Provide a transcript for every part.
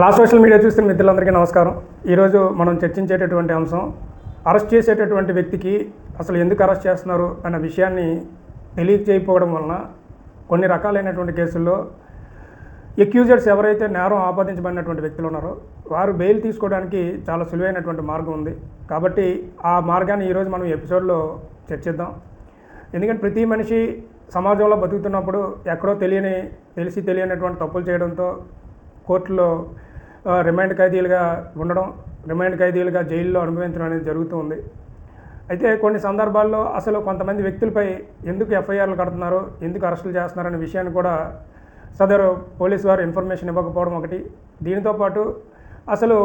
లా social media చూస్తున్న మిత్రులందరికీ నమస్కారం. ఈరోజు మనం చర్చించేటటువంటి అంశం అరెస్ట్ చేసేటటువంటి వ్యక్తికి అసలు ఎందుకు అరెస్ట్ చేస్తున్నారు అన్న విషయాన్ని తెలియజేయకపోవడం వలన కొన్ని రకాలైనటువంటి కేసుల్లో ఎక్యూజర్స్ ఎవరైతే నేరం ఆపాదించబడినటువంటి వ్యక్తులు ఉన్నారో వారు బెయిల్ తీసుకోవడానికి చాలా సులువైనటువంటి మార్గం ఉంది. కాబట్టి ఆ మార్గాన్ని ఈరోజు మనం ఎపిసోడ్లో చర్చిద్దాం. ఎందుకంటే ప్రతి మనిషి సమాజంలో బతుకుతున్నప్పుడు ఎక్కడో తెలియని తెలిసి తెలియనటువంటి తప్పులు చేయడంతో కోర్టులో రిమాండ్ ఖైదీలుగా ఉండడం రిమాండ్ ఖైదీలుగా జైల్లో అనుభవించడం అనేది జరుగుతూ ఉంది. అయితే కొన్ని సందర్భాల్లో అసలు కొంతమంది వ్యక్తులపై ఎందుకు ఎఫ్ఐఆర్లు కడుతున్నారు ఎందుకు అరెస్టులు చేస్తున్నారనే విషయాన్ని కూడా సదరు పోలీసు వారు ఇన్ఫర్మేషన్ ఇవ్వకపోవడం ఒకటి. దీనితో పాటు అసలు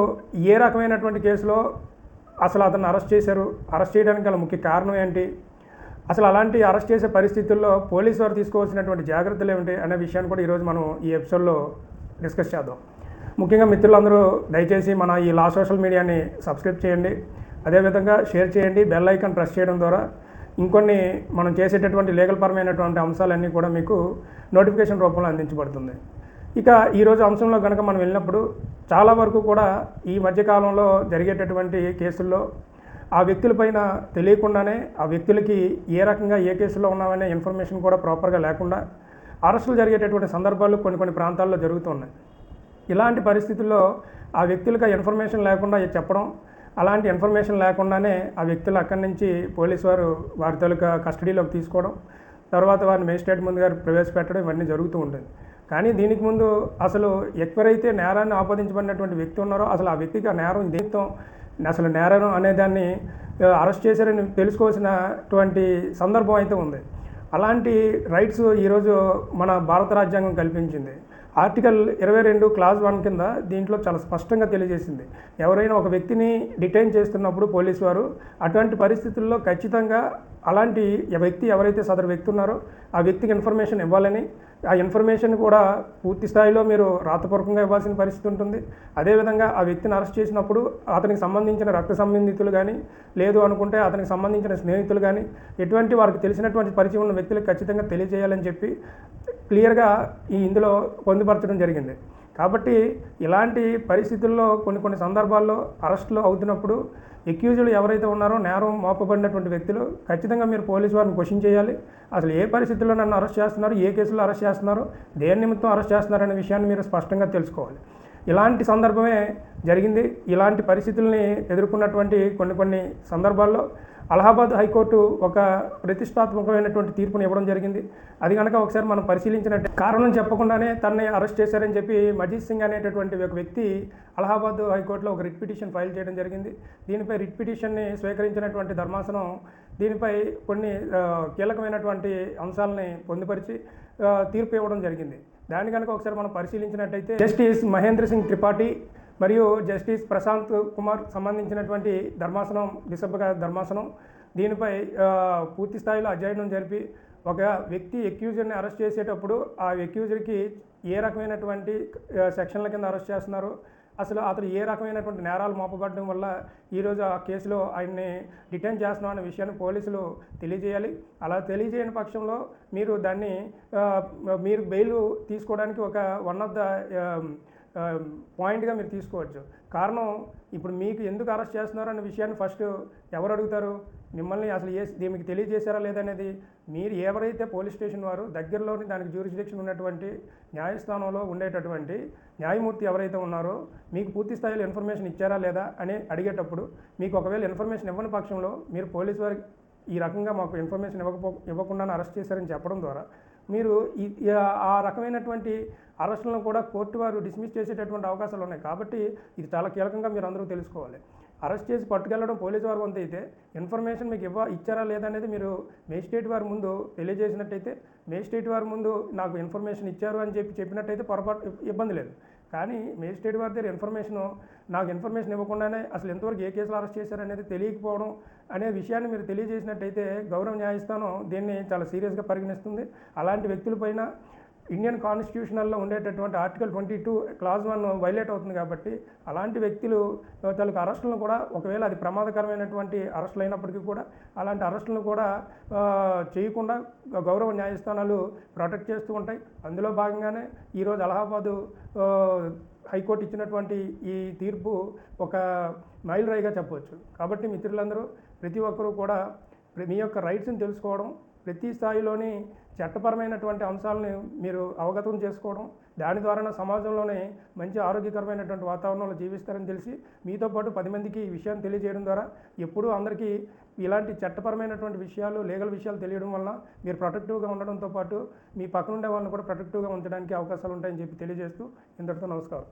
ఏ రకమైనటువంటి కేసులో అసలు అతన్ని అరెస్ట్ చేశారు అరెస్ట్ చేయడానికి గల ముఖ్య కారణం ఏంటి అసలు అలాంటి అరెస్ట్ చేసే పరిస్థితుల్లో పోలీసు వారు తీసుకోవాల్సినటువంటి జాగ్రత్తలు ఏమిటి అనే విషయాన్ని కూడా ఈరోజు మనం ఈ ఎపిసోడ్లో డిస్కస్ చేద్దాం. ముఖ్యంగా మిత్రులందరూ దయచేసి మన ఈ లా సోషల్ మీడియాని సబ్స్క్రైబ్ చేయండి. అదేవిధంగా షేర్ చేయండి. బెల్ ఐకాన్ ప్రెస్ చేయడం ద్వారా ఇంకొన్ని మనం చేసేటటువంటి లీగల్ పరమైనటువంటి అంశాలన్నీ కూడా మీకు నోటిఫికేషన్ రూపంలో అందించబడుతుంది. ఇక ఈరోజు అంశంలో కనుక మనం వెళ్ళినప్పుడు చాలా వరకు కూడా ఈ మధ్యకాలంలో జరిగేటటువంటి కేసుల్లో ఆ వ్యక్తులపైన తెలియకుండానే ఆ వ్యక్తులకి ఏ రకంగా ఏ కేసులో ఉన్నామనే ఇన్ఫర్మేషన్ కూడా ప్రాపర్గా లేకుండా అరెస్టులు జరిగేటటువంటి సందర్భాలు కొన్ని కొన్ని ప్రాంతాల్లో జరుగుతున్నాయి. ఇలాంటి పరిస్థితుల్లో ఆ వ్యక్తులకు ఇన్ఫర్మేషన్ లేకుండా చెప్పడం అలాంటి ఇన్ఫర్మేషన్ లేకుండానే ఆ వ్యక్తులు అక్కడి నుంచి పోలీసు వారు వారి తాలూకా కస్టడీలోకి తీసుకోవడం తర్వాత వారిని మేజిస్ట్రేట్ ముందు గారు ప్రవేశపెట్టడం ఇవన్నీ జరుగుతూ ఉంటుంది కానీ దీనికి ముందు అసలు ఎవరైతే నేరాన్ని ఆపాదించబడినటువంటి వ్యక్తి ఉన్నారో అసలు ఆ వ్యక్తికి ఆ నేరం దీంతో అసలు నేరం అనేదాన్ని అరెస్ట్ చేశారని తెలుసుకోవాల్సినటువంటి సందర్భం అయితే ఉంది. అలాంటి రైట్స్ ఈరోజు మన భారత రాజ్యాంగం కల్పించింది. ఆర్టికల్ ఇరవై రెండు క్లాస్ వన్ కింద దీంట్లో చాలా స్పష్టంగా తెలియజేసింది. ఎవరైనా ఒక వ్యక్తిని డిటైన్ చేస్తున్నప్పుడు పోలీసు వారు అటువంటి పరిస్థితుల్లో ఖచ్చితంగా అలాంటి వ్యక్తి ఎవరైతే సదరు వ్యక్తి ఉన్నారో ఆ వ్యక్తికి ఇన్ఫర్మేషన్ ఇవ్వాలని ఆ ఇన్ఫర్మేషన్ కూడా పూర్తి స్థాయిలో మీరు రాతపూర్వకంగా ఇవ్వాల్సిన పరిస్థితి ఉంటుంది. అదేవిధంగా ఆ వ్యక్తిని అరెస్ట్ చేసినప్పుడు అతనికి సంబంధించిన రక్త సంబంధితులు కానీ లేదు అనుకుంటే అతనికి సంబంధించిన స్నేహితులు కానీ ఎటువంటి వారికి తెలిసినటువంటి పరిచయం ఉన్న వ్యక్తులకు ఖచ్చితంగా తెలియజేయాలని చెప్పి క్లియర్గా ఈ ఇందులో పొందుపరచడం జరిగింది. కాబట్టి ఇలాంటి పరిస్థితుల్లో కొన్ని కొన్ని సందర్భాల్లో అరెస్టులు అవుతున్నప్పుడు ఎక్యూజులు ఎవరైతే ఉన్నారో నేరం మోపబడినటువంటి వ్యక్తులు ఖచ్చితంగా మీరు పోలీసు వారిని క్వశ్చన్ చేయాలి. అసలు ఏ పరిస్థితుల్లో నన్ను అరెస్ట్ చేస్తున్నారు? ఏ కేసులో అరెస్ట్ చేస్తున్నారు? దేని నిమిత్తం అరెస్ట్ చేస్తున్నారు? అనే విషయాన్ని మీరు స్పష్టంగా తెలుసుకోవాలి. ఇలాంటి సందర్భమే జరిగింది. ఇలాంటి పరిస్థితుల్ని ఎదుర్కొన్నటువంటి కొన్ని కొన్ని సందర్భాల్లో అలహాబాద్ హైకోర్టు ఒక ప్రతిష్టాత్మకమైనటువంటి తీర్పుని ఇవ్వడం జరిగింది. అది కనుక ఒకసారి మనం పరిశీలించినట్టు కారణం చెప్పకుండానే తనని అరెస్ట్ చేశారని చెప్పి మజీద్ సింగ్ అనేటటువంటి ఒక వ్యక్తి అలహాబాద్ హైకోర్టులో ఒక రిట్ పిటిషన్ ఫైల్ చేయడం జరిగింది. దీనిపై రిట్ పిటిషన్ని స్వీకరించినటువంటి ధర్మాసనం దీనిపై కొన్ని కీలకమైనటువంటి అంశాలని పొందుపరిచి తీర్పు ఇవ్వడం జరిగింది. దాన్ని కనుక ఒకసారి మనం పరిశీలించినట్టయితే జస్టిస్ మహేంద్ర సింగ్ త్రిపాఠి మరియు జస్టిస్ ప్రశాంత్ కుమార్ సంబంధించినటువంటి ధర్మాసనం డిసెంబర్ ధర్మాసనం. దీనిపై పూర్తి స్థాయిలో అధ్యయనం జరిపి ఒక వ్యక్తి ఎక్యూజర్ని అరెస్ట్ చేసేటప్పుడు ఆ ఎక్యూజర్కి ఏ రకమైనటువంటి సెక్షన్ల కింద అరెస్ట్ చేస్తున్నారు అసలు అతను ఏ రకమైనటువంటి నేరాలు మోపబడడం వల్ల ఈరోజు ఆ కేసులో ఆయన్ని డిటైన్ చేస్తున్నాం అనే విషయాన్ని పోలీసులు తెలియజేయాలి. అలా తెలియజేయని పక్షంలో మీరు దాన్ని మీరు బెయిల్ తీసుకోవడానికి ఒక వన్ ఆఫ్ ద పాయింట్గా మీరు తీసుకోవచ్చు. కారణం ఇప్పుడు మీకు ఎందుకు అరెస్ట్ చేస్తున్నారు అనే విషయాన్ని ఫస్ట్ ఎవరు అడుగుతారు? మిమ్మల్ని అసలు ఏ దీనికి తెలియజేశారా లేదనేది మీరు ఎవరైతే పోలీస్ స్టేషన్ వారు దగ్గరలోని దానికి జ్యూరిస్డిక్షన్ ఉన్నటువంటి న్యాయస్థానంలో ఉండేటటువంటి న్యాయమూర్తి ఎవరైతే ఉన్నారో మీకు పూర్తి స్థాయిలో ఇన్ఫర్మేషన్ ఇచ్చారా లేదా అని అడిగేటప్పుడు మీకు ఒకవేళ ఇన్ఫర్మేషన్ ఇవ్వని పక్షంలో మీరు పోలీసు వారికి ఈ రకంగా మాకు ఇన్ఫర్మేషన్ ఇవ్వకపో ఇవ్వకుండా అరెస్ట్ చేశారని చెప్పడం ద్వారా మీరు ఈ ఈ- ఆ రకమైనటువంటి అరెస్టులను కూడా కోర్టు వారు డిస్మిస్ చేసేటటువంటి అవకాశాలు ఉన్నాయి. కాబట్టి ఇది చాలా కీలకంగా మీరు అందరూ తెలుసుకోవాలి. అరెస్ట్ చేసి పట్టుకెళ్ళడం పోలీసు వారు వంతు అయితే ఇన్ఫర్మేషన్ మీకు ఇవ్వ ఇచ్చారా లేదనేది మీరు మేజిస్ట్రేట్ వారి ముందు తెలియజేసినట్టయితే మేజిస్ట్రేట్ వారి ముందు నాకు ఇన్ఫర్మేషన్ ఇచ్చారు అని చెప్పి చెప్పినట్టయితే పొరపాటు ఇబ్బంది లేదు. కానీ మేజిస్ట్రేట్ వారి దగ్గర ఇన్ఫర్మేషన్ నాకు ఇన్ఫర్మేషన్ ఇవ్వకుండానే అసలు ఎంతవరకు ఏ కేసులో అరెస్ట్ చేశారనేది తెలియకపోవడం అనే విషయాన్ని మీరు తెలియజేసినట్టయితే గౌరవ న్యాయస్థానం దీన్ని చాలా సీరియస్గా పరిగణిస్తుంది. అలాంటి వ్యక్తులపైన ఇండియన్ కాన్స్టిట్యూషనల్లో ఉండేటటువంటి article twenty two clause one violate అవుతుంది కాబట్టి అలాంటి వ్యక్తులు తాలూకు అరెస్టులను కూడా ఒకవేళ అది ప్రమాదకరమైనటువంటి అరెస్టులు అయినప్పటికీ కూడా అలాంటి అరెస్టులను కూడా చేయకుండా గౌరవ న్యాయస్థానాలు ప్రొటెక్ట్ చేస్తూ ఉంటాయి. అందులో భాగంగానే ఈరోజు అలహాబాదు హైకోర్టు ఇచ్చినటువంటి ఈ తీర్పు ఒక మైల్ రాయిగా చెప్పవచ్చు. కాబట్టి మిత్రులందరూ ప్రతి ఒక్కరూ కూడా మీ యొక్క రైట్స్ని తెలుసుకోవడం ప్రతి స్థాయిలోని చట్టపరమైనటువంటి అంశాలని మీరు అవగతం చేసుకోవడం దాని ద్వారా సమాజంలోనే మంచి ఆరోగ్యకరమైనటువంటి వాతావరణంలో జీవిస్తారని తెలిసి మీతో పాటు పది మందికి ఈ విషయాన్ని తెలియజేయడం ద్వారా ఎప్పుడూ అందరికీ ఇలాంటి చట్టపరమైనటువంటి విషయాలు లీగల్ విషయాలు తెలియడం వల్ల మీరు ప్రొటెక్టివ్గా ఉండడంతో పాటు మీ పక్కనుండే వాళ్ళని కూడా ప్రొటెక్టివ్గా ఉంచడానికి అవకాశాలు ఉంటాయని చెప్పి తెలియజేస్తూ ఇంతటితో నమస్కారం.